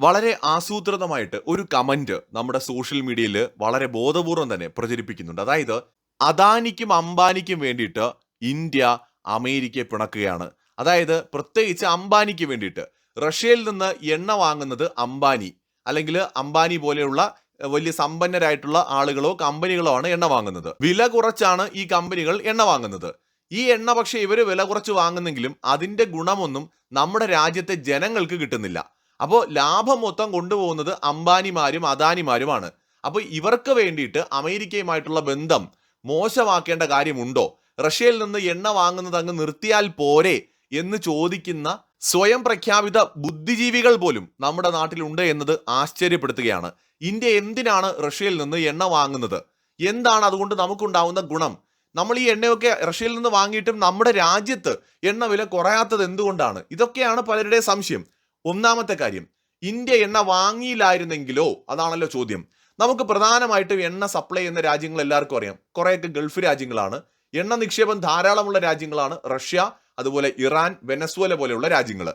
വളരെ ആസൂത്രിതമായിട്ട് ഒരു കമന്റ് നമ്മുടെ സോഷ്യൽ മീഡിയയിൽ വളരെ ബോധപൂർവം തന്നെ പ്രചരിപ്പിക്കുന്നുണ്ട്. അതായത് അദാനിക്കും അംബാനിക്കും വേണ്ടിയിട്ട് ഇന്ത്യ അമേരിക്കയെ പിണക്കുകയാണ്. അതായത് പ്രത്യേകിച്ച് അംബാനിക്ക് വേണ്ടിയിട്ട്. റഷ്യയിൽ നിന്ന് എണ്ണ വാങ്ങുന്നത് അംബാനി. അല്ലെങ്കിൽ അംബാനി പോലെയുള്ള വലിയ സമ്പന്നരായിട്ടുള്ള ആളുകളോ കമ്പനികളോ ആണ് എണ്ണ വാങ്ങുന്നത്. വില കുറച്ചാണ് ഈ കമ്പനികൾ എണ്ണ വാങ്ങുന്നത്. ഈ എണ്ണ പക്ഷേ ഇവർ വില കുറച്ച് വാങ്ങുന്നെങ്കിലും അതിന്റെ ഗുണമൊന്നും നമ്മുടെ രാജ്യത്തെ ജനങ്ങൾക്ക് കിട്ടുന്നില്ല. അപ്പോൾ ലാഭം മൊത്തം കൊണ്ടുപോകുന്നത് അംബാനിമാരും അദാനിമാരുമാണ്. അപ്പോൾ ഇവർക്ക് വേണ്ടിയിട്ട് അമേരിക്കയുമായിട്ടുള്ള ബന്ധം മോശമാക്കേണ്ട കാര്യമുണ്ടോ? റഷ്യയിൽ നിന്ന് എണ്ണ വാങ്ങുന്നത് അങ്ങ് നിർത്തിയാൽ പോരെ എന്ന് ചോദിക്കുന്ന സ്വയം പ്രഖ്യാപിത ബുദ്ധിജീവികൾ പോലും നമ്മുടെ നാട്ടിലുണ്ട് എന്നത് ആശ്ചര്യപ്പെടുത്തുകയാണ്. ഇന്ത്യ എന്തിനാണ് റഷ്യയിൽ നിന്ന് എണ്ണ വാങ്ങുന്നത്? എന്താണ് അതുകൊണ്ട് നമുക്കുണ്ടാവുന്ന ഗുണം? നമ്മൾ ഈ എണ്ണയൊക്കെ റഷ്യയിൽ നിന്ന് വാങ്ങിയിട്ടും നമ്മുടെ രാജ്യത്ത് എണ്ണ വില കുറയാത്തത് എന്തുകൊണ്ടാണ്? ഇതൊക്കെയാണ് പലരുടെ സംശയം. ഒന്നാമത്തെ കാര്യം ഇന്ത്യ എണ്ണ വാങ്ങിയില്ലായിരുന്നെങ്കിലോ? അതാണല്ലോ ചോദ്യം. നമുക്ക് പ്രധാനമായിട്ടും എണ്ണ സപ്ലൈ ചെയ്യുന്ന രാജ്യങ്ങൾ എല്ലാവർക്കും അറിയാം. കുറേയൊക്കെ ഗൾഫ് രാജ്യങ്ങളാണ്. എണ്ണ നിക്ഷേപം ധാരാളമുള്ള രാജ്യങ്ങളാണ് റഷ്യ അതുപോലെ ഇറാൻ വെനസ്വേല പോലെയുള്ള രാജ്യങ്ങൾ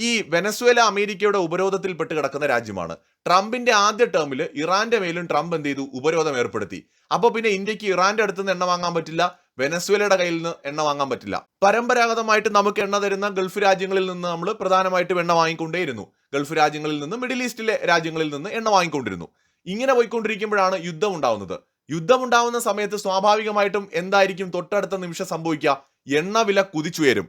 ഈ വെനസ്വേല അമേരിക്കയുടെ ഉപരോധത്തിൽപ്പെട്ട് കിടക്കുന്ന രാജ്യമാണ്. ട്രംപിന്റെ ആദ്യ ടേമിൽ ഇറാന്റെ മേലും ട്രംപ് എന്ത് ചെയ്തു? ഉപരോധം ഏർപ്പെടുത്തി. അപ്പോൾ പിന്നെ ഇന്ത്യയ്ക്ക് ഇറാന്റെ അടുത്ത് നിന്ന് എണ്ണ വാങ്ങാൻ പറ്റില്ല. വെനസ്വേലയുടെ കയ്യിൽ നിന്ന് എണ്ണ വാങ്ങാൻ പറ്റില്ല. പരമ്പരാഗതമായിട്ട് നമുക്ക് എണ്ണ തരുന്ന ഗൾഫ് രാജ്യങ്ങളിൽ നിന്ന് നമ്മൾ പ്രധാനമായിട്ടും എണ്ണ വാങ്ങിക്കൊണ്ടേയിരുന്നു. ഗൾഫ് രാജ്യങ്ങളിൽ നിന്ന് മിഡിൽ ഈസ്റ്റിലെ രാജ്യങ്ങളിൽ നിന്ന് എണ്ണ വാങ്ങിക്കൊണ്ടിരുന്നു. ഇങ്ങനെ പോയിക്കൊണ്ടിരിക്കുമ്പോഴാണ് യുദ്ധം ഉണ്ടാവുന്നത്. യുദ്ധം ഉണ്ടാവുന്ന സമയത്ത് സ്വാഭാവികമായിട്ടും എന്തായിരിക്കും? തൊട്ടടുത്ത നിമിഷം സംഭവിക്കുക. എണ്ണ വില കുതിച്ചുയരും.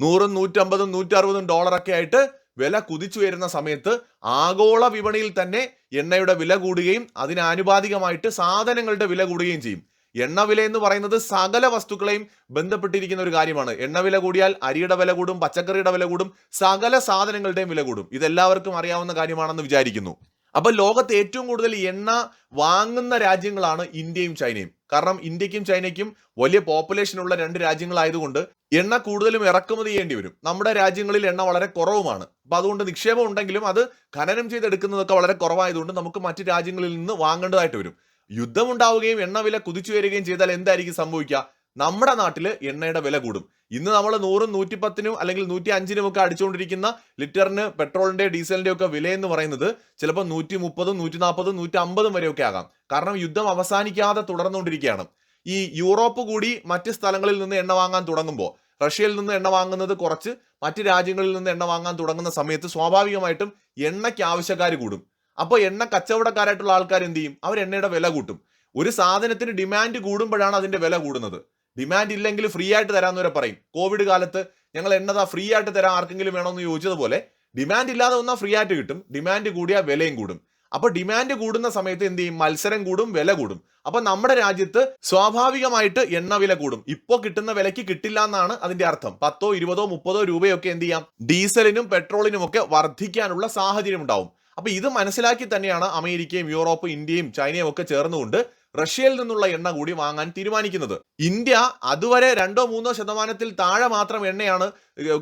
നൂറും നൂറ്റമ്പതും നൂറ്ററുപതും ഡോളറൊക്കെ ആയിട്ട് വില കുതിച്ചുയരുന്ന സമയത്ത് ആഗോള വിപണിയിൽ തന്നെ എണ്ണയുടെ വില കൂടുകയും അതിനാനുപാതികമായിട്ട് സാധനങ്ങളുടെ വില കൂടുകയും ചെയ്യും. എണ്ണ വില എന്ന് പറയുന്നത് സകല വസ്തുക്കളെയും ബന്ധപ്പെട്ടിരിക്കുന്ന ഒരു കാര്യമാണ്. എണ്ണവില കൂടിയാൽ അരിയുടെ വില കൂടും പച്ചക്കറിയുടെ വില കൂടും സകല സാധനങ്ങളുടെയും വില കൂടും. ഇതെല്ലാവർക്കും അറിയാവുന്ന കാര്യമാണെന്ന് വിചാരിക്കുന്നു. അപ്പൊ ലോകത്ത് ഏറ്റവും കൂടുതൽ എണ്ണ വാങ്ങുന്ന രാജ്യങ്ങളാണ് ഇന്ത്യയും ചൈനയും. കാരണം ഇന്ത്യക്കും ചൈനയ്ക്കും വലിയ പോപ്പുലേഷൻ ഉള്ള രണ്ട് രാജ്യങ്ങളായതുകൊണ്ട് എണ്ണ കൂടുതലും ഇറക്കുമതി ചെയ്യേണ്ടി വരും. നമ്മുടെ രാജ്യങ്ങളിൽ എണ്ണ വളരെ കുറവുമാണ്. അപ്പൊ അതുകൊണ്ട് നിക്ഷേപം ഉണ്ടെങ്കിലും അത് ഖനനം ചെയ്തെടുക്കുന്നതൊക്കെ വളരെ കുറവായതുകൊണ്ട് നമുക്ക് മറ്റു രാജ്യങ്ങളിൽ നിന്ന് വാങ്ങേണ്ടതായിട്ട് വരും. യുദ്ധം ഉണ്ടാവുകയും എണ്ണ വില കുതിച്ചു വരികയും ചെയ്താൽ എന്തായിരിക്കും സംഭവിക്കുക? നമ്മുടെ നാട്ടിൽ എണ്ണയുടെ വില കൂടും. ഇന്ന് നമ്മൾ നൂറും നൂറ്റിപ്പത്തിനും അല്ലെങ്കിൽ നൂറ്റി അഞ്ചിനും ഒക്കെ അടിച്ചുകൊണ്ടിരിക്കുന്ന ലിറ്ററിന് പെട്രോളിന്റെ ഡീസലിന്റെ ഒക്കെ വില എന്ന് പറയുന്നത് ചിലപ്പോൾ നൂറ്റി മുപ്പതും നൂറ്റി നാൽപ്പതും നൂറ്റി അമ്പതും വരെയൊക്കെ ആകാം. കാരണം യുദ്ധം അവസാനിക്കാതെ തുടർന്നുകൊണ്ടിരിക്കുകയാണ്. ഈ യൂറോപ്പ് കൂടി മറ്റ് സ്ഥലങ്ങളിൽ നിന്ന് എണ്ണ വാങ്ങാൻ തുടങ്ങുമ്പോൾ റഷ്യയിൽ നിന്ന് എണ്ണ വാങ്ങുന്നത് കുറച്ച് മറ്റ് രാജ്യങ്ങളിൽ നിന്ന് എണ്ണ വാങ്ങാൻ തുടങ്ങുന്ന സമയത്ത് സ്വാഭാവികമായിട്ടും എണ്ണയ്ക്ക് ആവശ്യക്കാർ കൂടും. അപ്പോൾ എണ്ണ കച്ചവടക്കാരായിട്ടുള്ള ആൾക്കാർ എന്ത് ചെയ്യും? അവർ എണ്ണയുടെ വില കൂട്ടും. ഒരു സാധനത്തിന് ഡിമാൻഡ് കൂടുമ്പോഴാണ് അതിന്റെ വില കൂടുന്നത്. ഡിമാൻഡ് ഇല്ലെങ്കിൽ ഫ്രീ ആയിട്ട് തരാമെന്ന് വരെ പറയും. കോവിഡ് കാലത്ത് ഞങ്ങൾ എണ്ണതാ ഫ്രീ ആയിട്ട് തരാൻ ആർക്കെങ്കിലും വേണമെന്ന് ചോദിച്ചതുപോലെ ഡിമാൻഡ് ഇല്ലാതെ വന്നാൽ ഫ്രീ ആയിട്ട് കിട്ടും. ഡിമാൻഡ് കൂടിയാൽ വിലയും കൂടും. അപ്പൊ ഡിമാൻഡ് കൂടുന്ന സമയത്ത് എന്ത് ചെയ്യും? മത്സരം കൂടും വില കൂടും. അപ്പൊ നമ്മുടെ രാജ്യത്ത് സ്വാഭാവികമായിട്ട് എണ്ണ വില കൂടും. ഇപ്പോൾ കിട്ടുന്ന വിലയ്ക്ക് കിട്ടില്ല എന്നാണ് അതിന്റെ അർത്ഥം. പത്തോ ഇരുപതോ മുപ്പതോ രൂപയൊക്കെ എന്ത് ചെയ്യാം? ഡീസലിനും പെട്രോളിനും ഒക്കെ വർദ്ധിക്കാനുള്ള സാഹചര്യം ഉണ്ടാവും. അപ്പൊ ഇത് മനസ്സിലാക്കി തന്നെയാണ് അമേരിക്കയും യൂറോപ്പ് ഇന്ത്യയും ചൈനയും ഒക്കെ ചേർന്നുകൊണ്ട് റഷ്യയിൽ നിന്നുള്ള എണ്ണ കൂടി വാങ്ങാൻ തീരുമാനിക്കുന്നത്. ഇന്ത്യ അതുവരെ രണ്ടോ മൂന്നോ ശതമാനത്തിൽ താഴെ മാത്രം എണ്ണയാണ്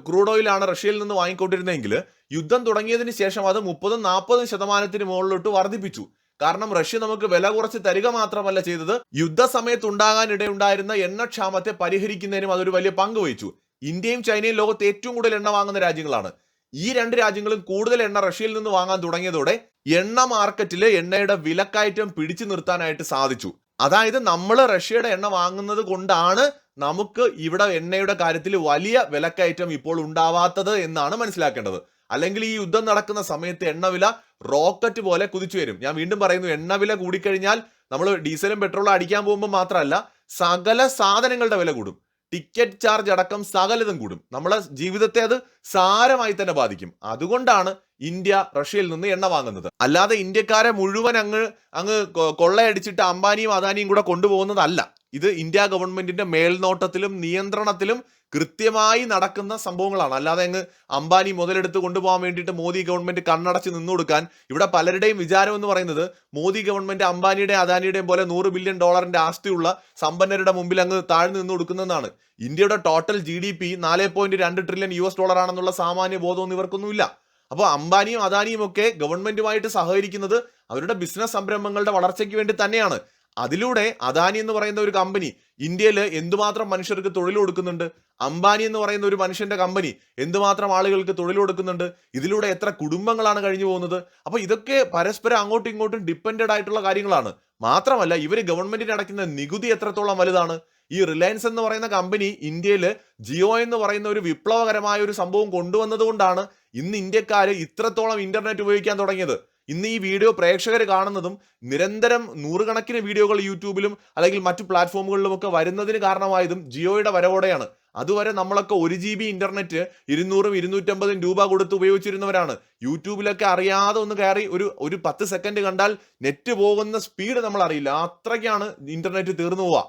ക്രൂഡ് ഓയിലാണ് റഷ്യയിൽ നിന്ന് വാങ്ങിക്കൊണ്ടിരുന്നതെങ്കിൽ യുദ്ധം തുടങ്ങിയതിന് ശേഷം അത് മുപ്പതും നാൽപ്പതും ശതമാനത്തിന് മുകളിലോട്ട് വർദ്ധിപ്പിച്ചു. കാരണം റഷ്യ നമുക്ക് വില കുറച്ച് തരിക മാത്രമല്ല ചെയ്തത്. യുദ്ധസമയത്ത് ഉണ്ടാകാൻ ഇടയുണ്ടായിരുന്ന എണ്ണക്ഷാമത്തെ പരിഹരിക്കുന്നതിനും അതൊരു വലിയ പങ്ക് വഹിച്ചു. ഇന്ത്യയും ചൈനയും ലോകത്ത് ഏറ്റവും കൂടുതൽ എണ്ണ വാങ്ങുന്ന രാജ്യങ്ങളാണ്. ഈ രണ്ട് രാജ്യങ്ങളും കൂടുതൽ എണ്ണ റഷ്യയിൽ നിന്ന് വാങ്ങാൻ തുടങ്ങിയതോടെ എണ്ണ മാർക്കറ്റിൽ എണ്ണയുടെ വിലക്കയറ്റം പിടിച്ചു നിർത്താനായിട്ട് സാധിച്ചു. അതായത് നമ്മൾ റഷ്യയുടെ എണ്ണ വാങ്ങുന്നത് കൊണ്ടാണ് നമുക്ക് ഇവിടെ എണ്ണയുടെ കാര്യത്തിൽ വലിയ വിലക്കയറ്റം ഇപ്പോൾ ഉണ്ടാവാത്തത് എന്നാണ് മനസ്സിലാക്കേണ്ടത്. അല്ലെങ്കിൽ ഈ യുദ്ധം നടക്കുന്ന സമയത്ത് എണ്ണവില റോക്കറ്റ് പോലെ കുതിച്ചു വരും. ഞാൻ വീണ്ടും പറയുന്നു എണ്ണവില കൂടിക്കഴിഞ്ഞാൽ നമ്മൾ ഡീസലും പെട്രോളും അടിക്കാൻ പോകുമ്പോൾ മാത്രമല്ല സകല സാധനങ്ങളുടെ വില കൂടും. ടിക്കറ്റ് ചാർജ് അടക്കം സകലതും കൂടും. നമ്മളെ ജീവിതത്തെ അത് സാരമായി തന്നെ ബാധിക്കും. അതുകൊണ്ടാണ് ഇന്ത്യ റഷ്യയിൽ നിന്ന് എണ്ണ വാങ്ങുന്നത്. അല്ലാതെ ഇന്ത്യക്കാരെ മുഴുവൻ അങ്ങ് അങ്ങ് കൊള്ളയടിച്ചിട്ട് അംബാനിയും അദാനിയും കൂടെ കൊണ്ടുപോകുന്നതല്ല. ഇത് ഇന്ത്യ ഗവൺമെന്റിന്റെ മേൽനോട്ടത്തിലും നിയന്ത്രണത്തിലും കൃത്യമായി നടക്കുന്ന സംഭവങ്ങളാണ്. അല്ലാതെ അങ്ങ് അംബാനി മുതലെടുത്ത് കൊണ്ടുപോകാൻ വേണ്ടിയിട്ട് മോദി ഗവൺമെന്റ് കണ്ണടച്ച് നിന്നു കൊടുക്കാൻ ഇവിടെ പലരുടെയും വിചാരം എന്ന് പറയുന്നത് മോദി ഗവൺമെന്റ് അംബാനിയുടെ അദാനിയുടെയും പോലെ നൂറ് ബില്യൺ ഡോളറിന്റെ ആസ്തിയുള്ള സമ്പന്നരുടെ മുമ്പിൽ അങ്ങ് താഴ്ന്നു നിന്ന് കൊടുക്കുന്നതാണ് ഇന്ത്യയുടെ ടോട്ടൽ ജി ഡി പി നാല് പോയിന്റ് രണ്ട് ട്രില്യൺ യു എസ് ഡോളർ ആണെന്നുള്ള സാമാന്യ ബോധമൊന്നും ഇവർക്കൊന്നുമില്ല. അപ്പോൾ അംബാനിയും അദാനിയും ഒക്കെ ഗവൺമെന്റുമായിട്ട് സഹകരിക്കുന്നത് അവരുടെ ബിസിനസ് സംരംഭങ്ങളുടെ വളർച്ചയ്ക്ക് വേണ്ടി തന്നെയാണ്. അതിലൂടെ അദാനി എന്ന് പറയുന്ന ഒരു കമ്പനി ഇന്ത്യയിൽ എന്തുമാത്രം മനുഷ്യർക്ക് തൊഴിൽ കൊടുക്കുന്നുണ്ട് അംബാനി എന്ന് പറയുന്ന ഒരു മനുഷ്യന്റെ കമ്പനി എന്തുമാത്രം ആളുകൾക്ക് തൊഴിൽ കൊടുക്കുന്നുണ്ട് ഇതിലൂടെ എത്ര കുടുംബങ്ങളാണ് കഴിഞ്ഞു പോകുന്നത്. അപ്പോൾ ഇതൊക്കെ പരസ്പരം അങ്ങോട്ടും ഇങ്ങോട്ടും ഡിപ്പെൻഡഡ് ആയിട്ടുള്ള കാര്യങ്ങളാണ്. മാത്രമല്ല ഇവർ ഗവൺമെന്റിന് അടയ്ക്കുന്ന നികുതി എത്രത്തോളം വലുതാണ്? ഈ റിലയൻസ് എന്ന് പറയുന്ന കമ്പനി ഇന്ത്യയിൽ ജിയോ എന്ന് പറയുന്ന ഒരു വിപ്ലവകരമായ ഒരു സംഭവം കൊണ്ടുവന്നതുകൊണ്ടാണ് ഇന്ന് ഇന്ത്യക്കാർ ഇത്രത്തോളം ഇന്റർനെറ്റ് ഉപയോഗിക്കാൻ തുടങ്ങിയത്. ഇന്ന് ഈ വീഡിയോ പ്രേക്ഷകർ കാണുന്നതും നിരന്തരം നൂറുകണക്കിന് വീഡിയോകൾ യൂട്യൂബിലും അല്ലെങ്കിൽ മറ്റു പ്ലാറ്റ്ഫോമുകളിലുമൊക്കെ വരുന്നതിന് കാരണമായതും ജിയോയുടെ വരവോടെയാണ്. അതുവരെ നമ്മളൊക്കെ ഒരു ജി ബി ഇന്റർനെറ്റ് ഇരുന്നൂറും ഇരുന്നൂറ്റമ്പതും രൂപ കൊടുത്ത് ഉപയോഗിച്ചിരുന്നവരാണ്. യൂട്യൂബിലൊക്കെ അറിയാതെ ഒന്ന് കയറി ഒരു ഒരു പത്ത് സെക്കൻഡ് കണ്ടാൽ നെറ്റ് പോകുന്ന സ്പീഡ് നമ്മൾ അറിയില്ല. അത്രയ്ക്കാണ് ഇന്റർനെറ്റ് തീർന്നു പോവുക.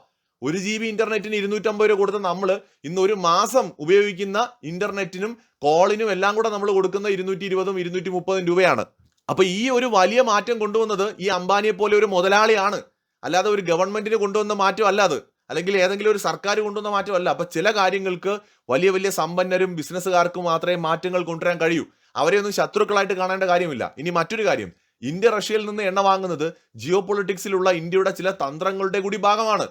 ഒരു ജി ബി ഇന്റർനെറ്റിന് ഇരുന്നൂറ്റമ്പത് രൂപ കൊടുത്ത് നമ്മൾ ഇന്ന് ഒരു മാസം ഉപയോഗിക്കുന്ന ഇന്റർനെറ്റിനും കോളിനും എല്ലാം കൂടെ നമ്മൾ കൊടുക്കുന്ന ഇരുന്നൂറ്റി ഇരുപതും ഇരുന്നൂറ്റി മുപ്പതും രൂപയാണ്. അപ്പൊ ഈ ഒരു വലിയ മാറ്റം കൊണ്ടുവന്നത് ഈ അംബാനിയെ പോലെ ഒരു മുതലാളിയാണ്. അല്ലാതെ ഒരു ഗവൺമെന്റിന് കൊണ്ടുവന്ന മാറ്റം അല്ല അത്. അല്ലെങ്കിൽ ഏതെങ്കിലും ഒരു സർക്കാർ കൊണ്ടുവന്ന മാറ്റമല്ല അപ്പൊ ചില കാര്യങ്ങൾക്ക് വലിയ വലിയ സമ്പന്നരും ബിസിനസ്സുകാർക്കും മാത്രമേ മാറ്റങ്ങൾ കൊണ്ടുവരാൻ കഴിയൂ. അവരെ ഒന്നും ശത്രുക്കളായിട്ട് കാണേണ്ട കാര്യമില്ല. ഇനി മറ്റൊരു കാര്യം. ഇന്ത്യ റഷ്യയിൽ നിന്ന് എണ്ണ വാങ്ങുന്നത് ജിയോ പൊളിറ്റിക്സിലുള്ള ഇന്ത്യയുടെ ചില തന്ത്രങ്ങളുടെ കൂടി ഭാഗമാണ്.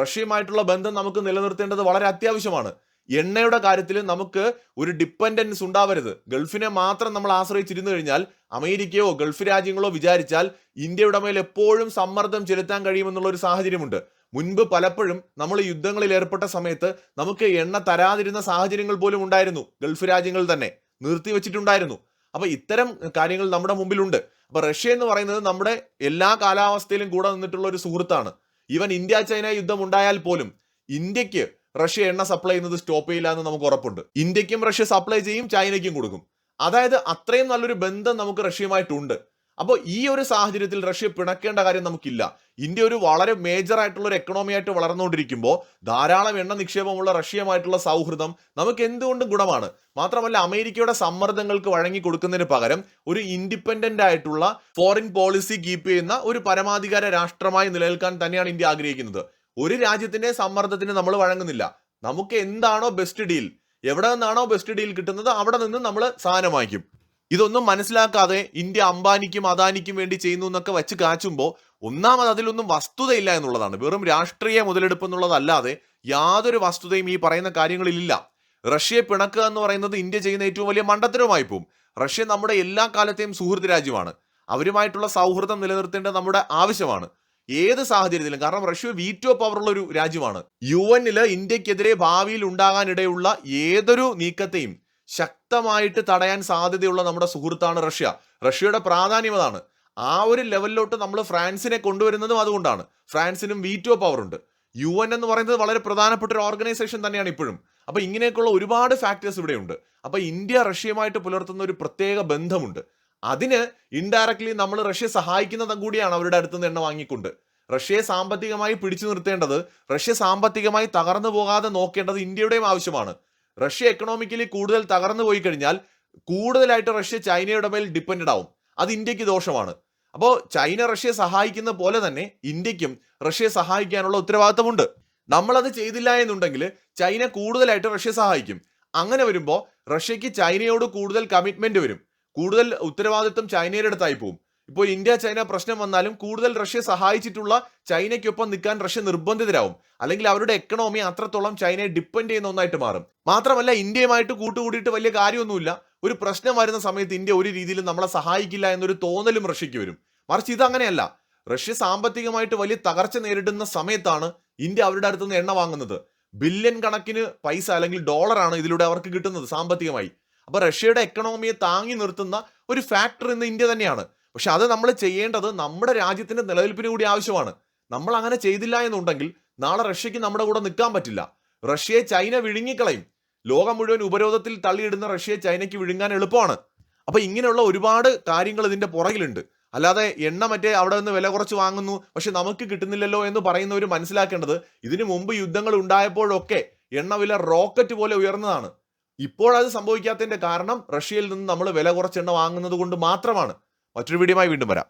റഷ്യയുമായിട്ടുള്ള ബന്ധം നമുക്ക് നിലനിർത്തേണ്ടത് വളരെ അത്യാവശ്യമാണ്. എണ്ണയുടെ കാര്യത്തിൽ നമുക്ക് ഒരു ഡിപ്പെൻഡൻസ് ഉണ്ടാവരുത്. ഗൾഫിനെ മാത്രം നമ്മൾ ആശ്രയിച്ചിരുന്നു കഴിഞ്ഞാൽ അമേരിക്കയോ ഗൾഫ് രാജ്യങ്ങളോ വിചാരിച്ചാൽ ഇന്ത്യയുടെ മേൽ എപ്പോഴും സമ്മർദ്ദം ചെലുത്താൻ കഴിയുമെന്നുള്ള ഒരു സാഹചര്യമുണ്ട്. മുൻപ് പലപ്പോഴും നമ്മൾ യുദ്ധങ്ങളിൽ ഏർപ്പെട്ട സമയത്ത് നമുക്ക് എണ്ണ തരാതിരുന്ന സാഹചര്യങ്ങൾ പോലും ഉണ്ടായിരുന്നു. ഗൾഫ് രാജ്യങ്ങൾ തന്നെ നിർത്തിവെച്ചിട്ടുണ്ടായിരുന്നു അപ്പൊ ഇത്തരം കാര്യങ്ങൾ നമ്മുടെ മുമ്പിലുണ്ട്. അപ്പൊ റഷ്യ എന്ന് പറയുന്നത് നമ്മുടെ എല്ലാ കാലാവസ്ഥയിലും കൂടെ നിന്നിട്ടുള്ള ഒരു സുഹൃത്താണ്. ഈവൻ ഇന്ത്യ ചൈന യുദ്ധം ഉണ്ടായാൽ പോലും ഇന്ത്യയ്ക്ക് റഷ്യ എണ്ണ സപ്ലൈ ചെയ്യുന്നത് സ്റ്റോപ്പ് ചെയ്യില്ല എന്ന് നമുക്ക് ഉറപ്പുണ്ട്. ഇന്ത്യക്കും റഷ്യ സപ്ലൈ ചെയ്യും ചൈനയ്ക്കും കൊടുക്കും. അതായത് അത്രയും നല്ലൊരു ബന്ധം നമുക്ക് റഷ്യയുമായിട്ടുണ്ട്. അപ്പോൾ ഈ ഒരു സാഹചര്യത്തിൽ റഷ്യ പിണക്കേണ്ട കാര്യം നമുക്കില്ല. ഇന്ത്യ ഒരു വളരെ മേജർ ആയിട്ടുള്ള ഒരു എക്കണോമി ആയിട്ട് വളർന്നുകൊണ്ടിരിക്കുമ്പോൾ ധാരാളം എണ്ണ നിക്ഷേപമുള്ള റഷ്യയുമായിട്ടുള്ള സൗഹൃദം നമുക്ക് എന്തുകൊണ്ടും ഗുണമാണ്. മാത്രമല്ല അമേരിക്കയുടെ സമ്മർദ്ദങ്ങൾക്ക് വഴങ്ങി കൊടുക്കുന്നതിന് പകരം ഒരു ഇൻഡിപെൻഡന്റ് ആയിട്ടുള്ള ഫോറിൻ പോളിസി കീപ്പ് ചെയ്യുന്ന ഒരു പരമാധികാര രാഷ്ട്രമായി നിലനിൽക്കാൻ തന്നെയാണ് ഇന്ത്യ ആഗ്രഹിക്കുന്നത്. ഒരു രാജ്യത്തിന്റെ സമ്മർദ്ദത്തിന് നമ്മൾ വഴങ്ങുന്നില്ല. നമുക്ക് എന്താണോ ബെസ്റ്റ് ഡീൽ എവിടെ നിന്നാണോ ബെസ്റ്റ് ഡീൽ കിട്ടുന്നത് അവിടെ നിന്ന് നമ്മൾ സാധനം വാങ്ങിക്കും. ഇതൊന്നും മനസ്സിലാക്കാതെ ഇന്ത്യ അംബാനിക്കും അദാനിക്കും വേണ്ടി ചെയ്യുന്നു എന്നൊക്കെ വെച്ച് കാച്ചുമ്പോൾ ഒന്നാമത് അതിലൊന്നും വസ്തുതയില്ല എന്നുള്ളതാണ്. വെറും രാഷ്ട്രീയ മുതലെടുപ്പ് എന്നുള്ളതല്ലാതെ യാതൊരു വസ്തുതയും ഈ പറയുന്ന കാര്യങ്ങളിലില്ല. റഷ്യയെ പിണക്കുക എന്ന് പറയുന്നത് ഇന്ത്യ ചെയ്യുന്ന ഏറ്റവും വലിയ മണ്ടത്തരവുമായി പോവും. റഷ്യ നമ്മുടെ എല്ലാ കാലത്തെയും സുഹൃത്ത് രാജ്യമാണ്. അവരുമായിട്ടുള്ള സൗഹൃദം നിലനിർത്തേണ്ടത് നമ്മുടെ ആവശ്യമാണ്. ഏത് സാഹചര്യത്തിലും. കാരണം റഷ്യ വീറ്റോ പവറുള്ള ഒരു രാജ്യമാണ്. യു എന്നിൽ ഇന്ത്യക്കെതിരെ ഭാവിയിൽ ഉണ്ടാകാനിടയുള്ള ഏതൊരു നീക്കത്തെയും ശക്തമായിട്ട് തടയാൻ സാധ്യതയുള്ള നമ്മുടെ സുഹൃത്താണ് റഷ്യ. റഷ്യയുടെ പ്രാധാന്യം അതാണ്. ആ ഒരു ലെവലിലോട്ട് നമ്മൾ ഫ്രാൻസിനെ കൊണ്ടുവരുന്നതും അതുകൊണ്ടാണ്. ഫ്രാൻസിനും വീറ്റോ പവർ ഉണ്ട്. യു എൻ എന്ന് പറയുന്നത് വളരെ പ്രധാനപ്പെട്ട ഒരു ഓർഗനൈസേഷൻ തന്നെയാണ് ഇപ്പോഴും. അപ്പൊ ഇങ്ങനെയൊക്കെയുള്ള ഒരുപാട് ഫാക്ടേഴ്സ് ഇവിടെയുണ്ട്. അപ്പൊ ഇന്ത്യ റഷ്യയുമായിട്ട് പുലർത്തുന്ന ഒരു പ്രത്യേക ബന്ധമുണ്ട്. അതിന് ഇൻഡയറക്ട്ലി നമ്മൾ റഷ്യ സഹായിക്കുന്നതും കൂടിയാണ് അവരുടെ അടുത്ത് നിന്ന് എണ്ണ വാങ്ങിക്കൊണ്ട്. റഷ്യയെ സാമ്പത്തികമായി പിടിച്ചു നിർത്തേണ്ടത് റഷ്യ സാമ്പത്തികമായി തകർന്നു പോകാതെ നോക്കേണ്ടത് ഇന്ത്യയുടെയും ആവശ്യമാണ്. റഷ്യ എക്കണോമിക്കലി കൂടുതൽ തകർന്നു പോയി കഴിഞ്ഞാൽ കൂടുതലായിട്ട് റഷ്യ ചൈനയുടെ മേൽ ഡിപ്പെൻഡ് ആവും. അത് ഇന്ത്യയ്ക്ക് ദോഷമാണ്. അപ്പോൾ ചൈന റഷ്യയെ സഹായിക്കുന്ന പോലെ തന്നെ ഇന്ത്യക്കും റഷ്യയെ സഹായിക്കാനുള്ള ഉത്തരവാദിത്തമുണ്ട്. നമ്മളത് ചെയ്തില്ല എന്നുണ്ടെങ്കിൽ ചൈന കൂടുതലായിട്ട് റഷ്യ സഹായിക്കും. അങ്ങനെ വരുമ്പോൾ റഷ്യയ്ക്ക് ചൈനയോട് കൂടുതൽ കമ്മിറ്റ്മെന്റ് വരും. കൂടുതൽ ഉത്തരവാദിത്വം ചൈനയുടെ അടുത്തായി പോകും ഇപ്പോൾ ഇന്ത്യ ചൈന പ്രശ്നം വന്നാലും കൂടുതൽ റഷ്യ സഹായിച്ചിട്ടുള്ള ചൈനയ്ക്കൊപ്പം നിൽക്കാൻ റഷ്യ നിർബന്ധിതരാകും അല്ലെങ്കിൽ അവരുടെ എക്കണോമി അത്രത്തോളം ചൈനയെ ഡിപ്പെൻഡ് ചെയ്യുന്ന ഒന്നായിട്ട് മാറും. മാത്രമല്ല ഇന്ത്യയുമായിട്ട് കൂട്ടുകൂടിയിട്ട് വലിയ കാര്യമൊന്നുമില്ല. ഒരു പ്രശ്നം വരുന്ന സമയത്ത് ഇന്ത്യ ഒരു രീതിയിലും നമ്മളെ സഹായിക്കില്ല എന്നൊരു തോന്നലും റഷ്യയ്ക്ക് വരും. മറിച്ച് ഇത് അങ്ങനെയല്ല. റഷ്യ സാമ്പത്തികമായിട്ട് വലിയ തകർച്ച നേരിടുന്ന സമയത്താണ് ഇന്ത്യ അവരുടെ അടുത്തുനിന്ന് എണ്ണ വാങ്ങുന്നത്. ബില്യൺ കണക്കിന് പൈസ അല്ലെങ്കിൽ ഡോളറാണ് ഇതിലൂടെ അവർക്ക് കിട്ടുന്നത് സാമ്പത്തികമായി. അപ്പൊ റഷ്യയുടെ എക്കണോമിയെ താങ്ങി നിർത്തുന്ന ഒരു ഫാക്ടർ ഇന്ന് ഇന്ത്യ തന്നെയാണ്. പക്ഷെ അത് നമ്മൾ ചെയ്യേണ്ടത് നമ്മുടെ രാജ്യത്തിന്റെ നിലനിൽപ്പിന് കൂടി ആവശ്യമാണ്. നമ്മൾ അങ്ങനെ ചെയ്തില്ല എന്നുണ്ടെങ്കിൽ നാളെ റഷ്യക്ക് നമ്മുടെ കൂടെ നിൽക്കാൻ പറ്റില്ല. റഷ്യയെ ചൈന വിഴുങ്ങിക്കളയും. ലോകം മുഴുവൻ ഉപരോധത്തിൽ തള്ളിയിടുന്ന റഷ്യയെ ചൈനയ്ക്ക് വിഴുങ്ങാൻ എളുപ്പമാണ്. അപ്പൊ ഇങ്ങനെയുള്ള ഒരുപാട് കാര്യങ്ങൾ ഇതിന്റെ പുറകിലുണ്ട്. അല്ലാതെ എണ്ണ മറ്റേ അവിടെ നിന്ന് വില കുറച്ച് വാങ്ങുന്നു. പക്ഷെ നമുക്ക് കിട്ടുന്നില്ലല്ലോ എന്ന് പറയുന്നവർ മനസ്സിലാക്കേണ്ടത് ഇതിനു മുമ്പ് യുദ്ധങ്ങൾ ഉണ്ടായപ്പോഴൊക്കെ എണ്ണ വില റോക്കറ്റ് പോലെ ഉയർന്നതാണ്. ഇപ്പോഴത് സംഭവിക്കാത്തതിന്റെ കാരണം റഷ്യയിൽ നിന്ന് നമ്മൾ വില കുറച്ചെണ്ണ വാങ്ങുന്നത് കൊണ്ട് മാത്രമാണ്. മറ്റൊരു വീഡിയോയുമായി വീണ്ടും വരാം.